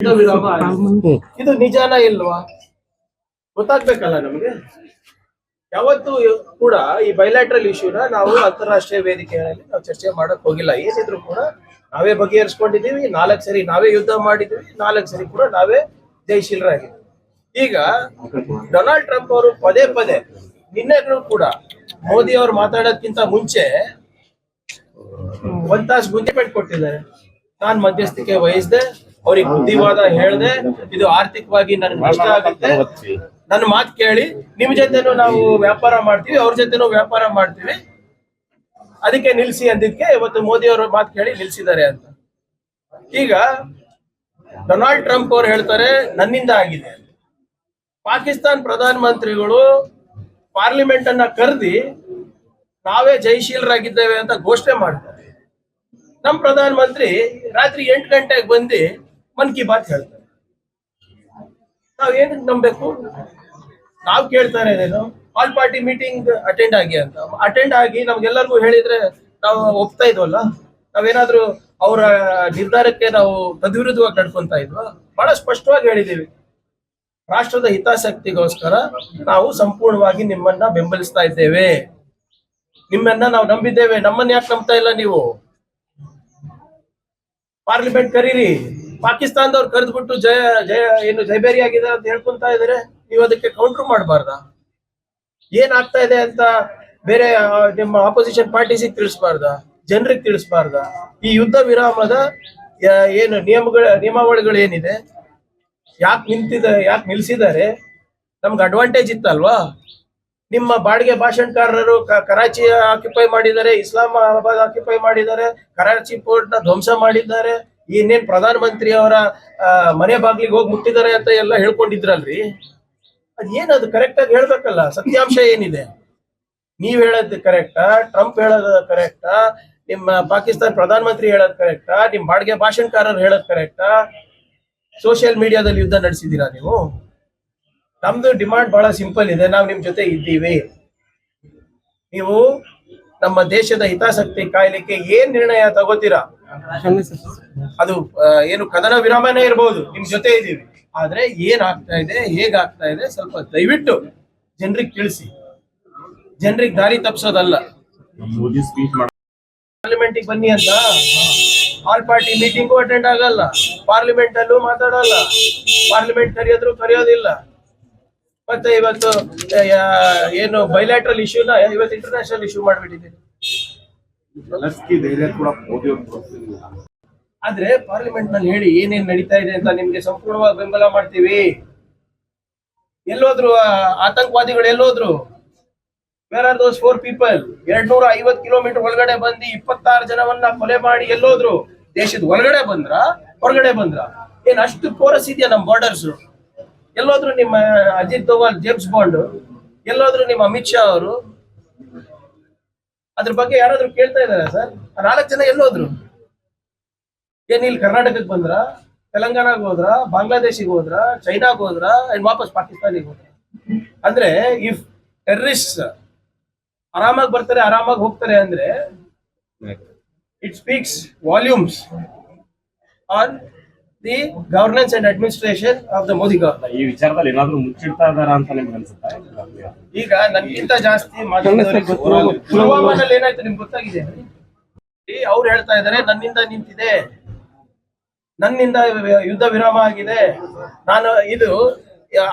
ಇದು ನಿಜಾನ ಇಲ್ವಾ? ಗೊತ್ತಾಗ್ಬೇಕಲ್ಲ ನಮಗೆ? ಯಾವತ್ತೂ ಕೂಡ ಈ ಬಯಲಾಟ್ರಲ್ ಇಶ್ಯೂನ ನಾವು ಅಂತಾರಾಷ್ಟ್ರೀಯ ವೇದಿಕೆಗಳಲ್ಲಿ ನಾವು ಚರ್ಚೆ ಮಾಡಕ್ ಹೋಗಿಲ್ಲ. ಏನಿದ್ರು ಕೂಡ ನಾವೇ ಬಗೆಹರಿಸ್ಕೊಂಡಿದೀವಿ ನಾಲ್ಕು ಸರಿ ನಾವೇ ಯುದ್ಧ ಮಾಡಿದೀವಿ ನಾಲ್ಕು ಸರಿ ಕೂಡ ನಾವೇ ಜಯಶೀಲರಾಗಿದ್ದೀವಿ ಈಗ ಡೊನಾಲ್ಡ್ ಟ್ರಂಪ್ ಅವರು ಪದೇ ಪದೇ ನಿನ್ನೆ ಕೂಡ ಮೋದಿ ಅವರು ಮಾತಾಡೋದ್ಕಿಂತ ಮುಂಚೆ ಒಂದ್ ತಾಸು ಗುಂಜಿಮೆಂಟ್ ಕೊಟ್ಟಿದ್ದಾರೆ. ನಾನ್ ಮಧ್ಯಸ್ಥಿಕೆ ವಹಿಸ್ದೆ ಅವ್ರಿಗೆ ಬುದ್ಧಿವಾದ ಹೇಳ್ದೆ ಇದು ಆರ್ಥಿಕವಾಗಿ ನನಗೆ ನಷ್ಟ ಆಗುತ್ತೆ. ನನ್ನ ಮಾತು ಕೇಳಿ ನಿಮ್ ಜೊತೆನೂ ನಾವು ವ್ಯಾಪಾರ ಮಾಡ್ತೀವಿ ಅವ್ರ ಜೊತೆನೂ ವ್ಯಾಪಾರ ಮಾಡ್ತೀವಿ. ಅದಕ್ಕೆ ನಿಲ್ಸಿ ಅಂದಿದ್ಕೆ ಇವತ್ತು ಮೋದಿ ಅವರ ಮಾತು ಕೇಳಿ ನಿಲ್ಸಿದ್ದಾರೆ ಅಂತ. ಈಗ ಡೊನಾಲ್ಡ್ ಟ್ರಂಪ್ ಅವ್ರು ಹೇಳ್ತಾರೆ ನನ್ನಿಂದ ಆಗಿದೆ ಪಾಕಿಸ್ತಾನ್ ಪ್ರಧಾನ ಮಂತ್ರಿಗಳು ಪಾರ್ಲಿಮೆಂಟ್ ಅನ್ನ ಕರೆದಿ ನಾವೇ ಜಯಶೀಲರಾಗಿದ್ದೇವೆ ಅಂತ ಘೋಷಣೆ ಮಾಡ್ತಾರೆ. ನಮ್ ಪ್ರಧಾನ ಮಂತ್ರಿ ರಾತ್ರಿ ಎಂಟು ಗಂಟೆಗೆ ಬಂದು ಮನ್ ಕಿ ಬಾತ್ ಹೇಳ್ತಾರೆ. ನಾವ್ ಏನಕ್ಕೆ ನಂಬಬೇಕು? ನಾವ್ ಕೇಳ್ತಾರೆ ಇದೇನು ಆಲ್ ಪಾರ್ಟಿ ಮೀಟಿಂಗ್ ಅಟೆಂಡ್ ಆಗಿ ಅಂತ. ಅಟೆಂಡ್ ಆಗಿ ನಮ್ಗೆಲ್ಲರಿಗೂ ಹೇಳಿದ್ರೆ ನಾವು ಒಪ್ತಾ ಇದ್ವಲ್ಲ? ನಾವೇನಾದ್ರೂ ಅವರ ನಿರ್ಧಾರಕ್ಕೆ ನಾವು ತದ್ವಿರುದ್ಧವಾಗಿ ನಡ್ಕೊಂತ ಇದ್ವಾ? ಬಹಳ ಸ್ಪಷ್ಟವಾಗಿ ಹೇಳಿದೀವಿ. ರಾಷ್ಟ್ರದ ಹಿತಾಸಕ್ತಿಗೋಸ್ಕರ ನಾವು ಸಂಪೂರ್ಣವಾಗಿ ನಿಮ್ಮನ್ನ ಬೆಂಬಲಿಸ್ತಾ ಇದ್ದೇವೆ. ನಿಮ್ಮನ್ನ ನಾವು ನಂಬಿದ್ದೇವೆ. ನಮ್ಮನ್ನ ಯಾಕೆ ನಂಬ್ತಾ ಇಲ್ಲ ನೀವು? ಪಾರ್ಲಿಮೆಂಟ್ ಕರೀರಿ. ಪಾಕಿಸ್ತಾನದವ್ರು ಕರೆದ್ಬಿಟ್ಟು ಜಯ ಜಯ, ಏನು ಜೈಬೇರಿ ಆಗಿದೆ ಅಂತ ಹೇಳ್ಕೊಂತ ಇದಾರೆ. ನೀವು ಅದಕ್ಕೆ ಕೌಂಟರ್ ಮಾಡಬಾರ್ದ? ಏನ್ ಆಗ್ತಾ ಇದೆ ಅಂತ ಬೇರೆ ನಿಮ್ಮ ಆಪೋಸಿಷನ್ ಪಾರ್ಟೀಸಿಗೆ ತಿಳಿಸ್ಬಾರ್ದ? ಜನರಿಗೆ ತಿಳಿಸ್ಬಾರ್ದ? ಈ ಯುದ್ಧ ವಿರಾಮದ ಏನು ನಿಯಮಗಳ, ನಿಯಮಾವಳಿಗಳು ಏನಿದೆ? ಯಾಕೆ ನಿಂತಿದ, ಯಾಕೆ ನಿಲ್ಸಿದ್ದಾರೆ? ನಮ್ಗೆ ಅಡ್ವಾಂಟೇಜ್ ಇತ್ತಲ್ವಾ? ನಿಮ್ಮ ಬಾಡಿಗೆ ಭಾಷಣಕಾರರು ಕರಾಚಿ ಆಕ್ಯುಪೈ ಮಾಡಿದ್ದಾರೆ, ಇಸ್ಲಾಮಾಬಾದ್ ಆಕ್ಯುಪೈ ಮಾಡಿದ್ದಾರೆ, ಕರಾಚಿ ಪೋರ್ಟ್ನ ಧ್ವಂಸ ಮಾಡಿದ್ದಾರೆ. ಇನ್ನೇನ್ ಪ್ರಧಾನ ಮಂತ್ರಿ ಅವರ ಮನೆ ಬಾಗ್ಲಿಗೆ ಹೋಗಿ ಮುಟ್ಟಿದ್ದಾರೆ ಅಂತ ಎಲ್ಲ ಹೇಳ್ಕೊಂಡಿದ್ರಲ್ರಿ? ಅದ್ ಅದು ಕರೆಕ್ಟ್ ಆಗಿ ಹೇಳ್ಬೇಕಲ್ಲ, ಸತ್ಯಾಂಶ ಏನಿದೆ? ನೀವ್ ಹೇಳದ್ ಕರೆಕ್ಟಾ ಟ್ರಂಪ್ ಹೇಳದ್ ಕರೆಕ್ಟಾ ನಿಮ್ಮ ಪಾಕಿಸ್ತಾನ ಪ್ರಧಾನ ಮಂತ್ರಿ ಹೇಳೋದ್ ಕರೆಕ್ಟಾ ನಿಮ್ ಬಾಡಿಗೆ ಭಾಷಣಕಾರರು ಹೇಳೋದ್ ಕರೆಕ್ಟಾ ಸೋಷಿಯಲ್ ಮೀಡಿಯಾದಲ್ಲಿ ಯುದ್ಧ ನಡೆಸಿದ್ದೀರಾ ನೀವು? ನಮ್ದು ಡಿಮಾಂಡ್ ಬಹಳ ಸಿಂಪಲ್ ಇದೆ, ನಾವು ನಿಮ್ ಜೊತೆ ಇದ್ದೀವಿ. ನೀವು ನಮ್ಮ ದೇಶದ ಹಿತಾಸಕ್ತಿ ಕಾಯ್ಲಿಕ್ಕೆ ಏನ್ ನಿರ್ಣಯ ತಗೋತೀರಾ? ಅದು ಏನು ಕದನ ವಿರಾಮನೇ ಇರಬಹುದು ನಿಮ್ ಜೊತೆ ಇದೀವಿ ಆದ್ರೆ ಏನ್ ಆಗ್ತಾ ಇದೆ, ಹೇಗಾಗ್ತಾ ಇದೆ, ಸ್ವಲ್ಪ ದಯವಿಟ್ಟು ಜನರಿಗೆ ತಿಳಿಸಿ. ಜನರಿಗೆ ದಾರಿ ತಪ್ಪಿಸೋದಲ್ಲ ಪಾರ್ಲಿಮೆಂಟ್ ಬನ್ನಿ ಅಂತ. ಆಲ್ ಪಾರ್ಟಿ ಮೀಟಿಂಗು ಅಟೆಂಡ್ ಆಗಲ್ಲ. ಪಾರ್ಲಿಮೆಂಟ್ ಅಲ್ಲೂ ಮಾತಾಡಲ್ಲ. ಪಾರ್ಲಿಮೆಂಟ್ ಕರೆಯೋದ್ರು ಕರೆಯೋದಿಲ್ಲ. ಮತ್ತೆ ಇವತ್ತು ಏನು ಬೈಲ್ಯಾಟ್ರಲ್ ಇಶ್ಯೂನ ಇವತ್ತು ಇಂಟರ್ನ್ಯಾಷನಲ್ ಇಶ್ಯೂ ಮಾಡ್ಬಿಟ್ಟಿದ್ದೀರಿ ಜಲಸ್ಕಿ ಧೈರ್ಯ ಕೂಡ ಮೋದಿ ಅವರು ಆದ್ರೆ ಪಾರ್ಲಿಮೆಂಟ್ನಲ್ಲಿ ಹೇಳಿ ಏನೇನ್ ನಡೀತಾ ಇದೆ ಅಂತ ನಿಮ್ಗೆ ಸಂಪೂರ್ಣವಾಗಿ ಬೆಂಬಲ ಮಾಡ್ತೀವಿ. ಎಲ್ಲೋದ್ರು ಆತಂಕವಾದಿಗಳು ಎಲ್ಲೋದ್ರು? Where are those four people ಎರಡ್ ನೂರ ಐವತ್ ಕಿಲೋಮೀಟರ್ ಒಳಗಡೆ ಬಂದು ಇಪ್ಪತ್ತಾರು ಜನವನ್ನ ಕೊಲೆ ಮಾಡಿ ಎಲ್ಲೋದ್ರು? ದೇಶದ ಒಳಗಡೆ ಬಂದ್ರ? ಹೊರಗಡೆ ಬಂದ್ರ? ಏನ್ ಅಷ್ಟು ಕೋರಸ್ ಇದೆಯಾ ನಮ್ ಬಾರ್ಡರ್ಸ್ ಎಲ್ಲೋದ್ರು ನಿಮ್ಮ, ಅಜಿತ್ ದೋವಾಲ್ ಜೇಮ್ಸ್ ಬಾಂಡ್ ಎಲ್ಲೋದ್ರು ನಿಮ್ಮ ಅಮಿತ್ ಶಾ ಅವರು? ಅದ್ರ ಬಗ್ಗೆ ಯಾರಾದ್ರೂ ಕೇಳ್ತಾ ಇದಾರೆ ಸರ್? ನಾಲ್ಕು ಜನ ಎಲ್ಲೋದ್ರು. ಏನ್ ಇಲ್ಲಿ ಕರ್ನಾಟಕಕ್ಕೆ ಬಂದ್ರ? ತೆಲಂಗಾಣಕ್ಕೆ ಹೋದ್ರ? ಬಾಂಗ್ಲಾದೇಶಿಗೆ ಹೋದ್ರ? ಚೈನಾಗ್ ಹೋದ್ರ? ಅಂಡ್ ವಾಪಸ್ ಪಾಕಿಸ್ತಾನಿಗೆ ಹೋದ್ರ? ಅಂದ್ರೆ ಇಫ್ ಟೆರರಿಸ್ಟ್ ಆರಾಮಾಗಿ ಬರ್ತಾರೆ ಆರಾಮಾಗಿ ಹೋಗ್ತಾರೆ ಅಂದ್ರೆ it speaks volumes on the governance and administration of the Modi government ಈ ವಿಚಾರದಲ್ಲಿ ಏನಾದರೂ ಮುಚ್ಚಿಡ್ತಾ ಇದಾರ ಅಂತ ನಿಮ್ಗೆ ಅನ್ಸುತ್ತಾ ಈಗ ನನ್ಗಿಂತ ಜಾಸ್ತಿ ಪುಲ್ವಾಮಾದಲ್ಲಿ ಏನಾಯ್ತು ನಿಮ್ಗೆ ಗೊತ್ತಾಗಿದೆ? ಅವ್ರು ಹೇಳ್ತಾ ಇದಾರೆ ನನ್ನಿಂದ ನಿಂತಿದೆ. ನನ್ನಿಂದ ಯುದ್ಧ ವಿರಾಮ ಆಗಿದೆ. ನಾನು ಇದು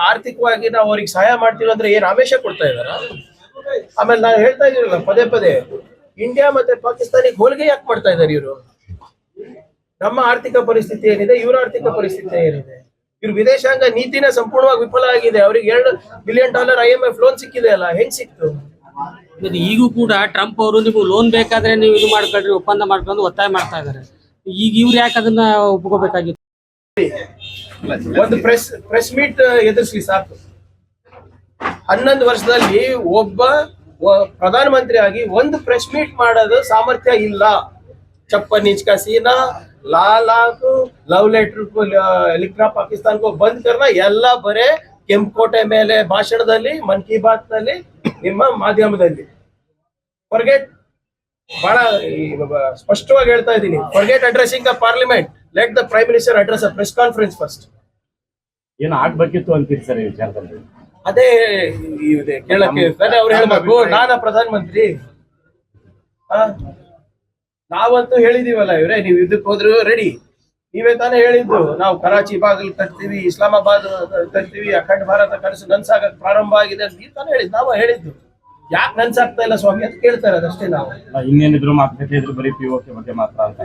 ಆರ್ಥಿಕವಾಗಿ ನಾವು ಅವ್ರಿಗೆ ಸಹಾಯ ಮಾಡ್ತೀವಿ ಅಂದ್ರೆ ಏನ್ ಆವೇಶ ಕೊಡ್ತಾ ಇದಾರ ಆಮೇಲೆ ನಾನು ಹೇಳ್ತಾ ಇದ್ದೀವಿ ಪದೇ ಪದೇ. ಇಂಡಿಯಾ ಮತ್ತೆ ಪಾಕಿಸ್ತಾನಿಗೆ ಹೋಲಿಗೆ ಯಾಕೆ ಮಾಡ್ತಾ ಇದಾರೆ ಇವರು? ನಮ್ಮ ಆರ್ಥಿಕ ಪರಿಸ್ಥಿತಿ ಏನಿದೆ ಇವರ ಆರ್ಥಿಕ ಪರಿಸ್ಥಿತಿ ಏನಿದೆ? ಇವ್ರ ವಿದೇಶಾಂಗ ನೀತಿನ ಸಂಪೂರ್ಣವಾಗಿ ವಿಫಲ ಆಗಿದೆ. ಅವ್ರಿಗೆ ಎರಡು billion dollar I M F loan ಸಿಕ್ಕಿದೆ ಅಲ್ಲ ಹೆಂಗ್ ಸಿಕ್ತು? ಈಗೂ ಕೂಡ ಟ್ರಂಪ್ ಅವರು ನೀವು ಲೋನ್ ಬೇಕಾದ್ರೆ ನೀವು ಇದು ಮಾಡ್ಕೊಳ್ರಿ ಒಪ್ಪಂದ ಮಾಡ್ಕೊಂಡು ಒತ್ತಾಯ ಮಾಡ್ತಾ ಇದಾರೆ ಈಗ ಇವ್ರು ಯಾಕೆ ಅದನ್ನ ಒಪ್ಕೋಬೇಕಾಗಿತ್ತು? ಒಂದು ಪ್ರೆಸ್ ಪ್ರೆಸ್ ಮೀಟ್ ಎದುರಿಸಿ ಸಾಕು. ಹನ್ನೊಂದು ವರ್ಷದಲ್ಲಿ ಒಬ್ಬ ಪ್ರಧಾನ ಪ್ರಧಾನಮಂತ್ರಿ ಆಗಿ ಒಂದು ಪ್ರೆಸ್ ಮೀಟ್ ಮಾಡೋದು ಸಾಮರ್ಥ್ಯ ಇಲ್ಲ. ಚಪ್ಪನ್ ಇಂಚ್ का सीना लाल आंख ಲವ್ ಲೆಟರ್ ಲಿಖ್ರಾ ಪಾಕಿಸ್ತಾನ್ ಕೋ ಬಂದ್ ಕರ್ನ ಎಲ್ಲ ಬರೇ ಕೆಂಪುಕೋಟೆ ಮೇಲೆ ಭಾಷಣದಲ್ಲಿ ಮನ್ ಕಿ ಬಾತ್ ನಲ್ಲಿ ನಿಮ್ಮ ಮಾಧ್ಯಮದಲ್ಲಿ ಫರ್ಗೆಟ್ ಬಹಳ ಈ ಬ- ಸ್ಪಷ್ಟವಾಗಿ ಹೇಳ್ತಾ ಇದ್ದೀನಿ forget addressing the parliament let the prime minister address a press conference first ಏನು ಆಗ್ಬೇಕಿತ್ತು ಅಂತೀರಿ ಸರ್ ಈ ವಿಚಾರದಲ್ಲಿ ಅದೇ ಇದೆ ಕೇಳಕ್ಕೆ ತಾನೇ ಅವ್ರು ಹೇಳ್ಬೇಕು ನಾನ ಪ್ರಧಾನ ಮಂತ್ರಿ ಆ? ನಾವಂತೂ ಹೇಳಿದೀವಲ್ಲ ಇವ್ರೆ, ನೀವು ಇದಕ್ಕೆ ಹೋದ್ರು ರೆಡಿ ನೀವೇ ತಾನೇ ಹೇಳಿದ್ದು, ನಾವು ಕರಾಚಿ ಬಾಗಿಲು ಕಟ್ತೀವಿ, ಇಸ್ಲಾಮಾಬಾದ್ ಕಟ್ತೀವಿ, ಅಖಂಡ ಭಾರತ ಕನಸು ನನ್ಸಾಗಕ್ ಪ್ರಾರಂಭ ಆಗಿದೆ ಅಂತ ನೀವು ತಾನೇ ಹೇಳಿದ್ ನಾವು ಹೇಳಿದ್ದು. ಯಾಕೆ ನನ್ಸಾಗ್ತಾ ಇಲ್ಲ ಸ್ವಾಮಿ ಅಂತ ಕೇಳ್ತಾರೆ ಅದಷ್ಟೇ ನಾವು. ಇನ್ನೇನಿದ್ರು ಮಾತುಕತೆ ಇದ್ರು ಬರೀ ಪಿ ಬಗ್ಗೆ ಮಾತ್ರ ಅಂತ.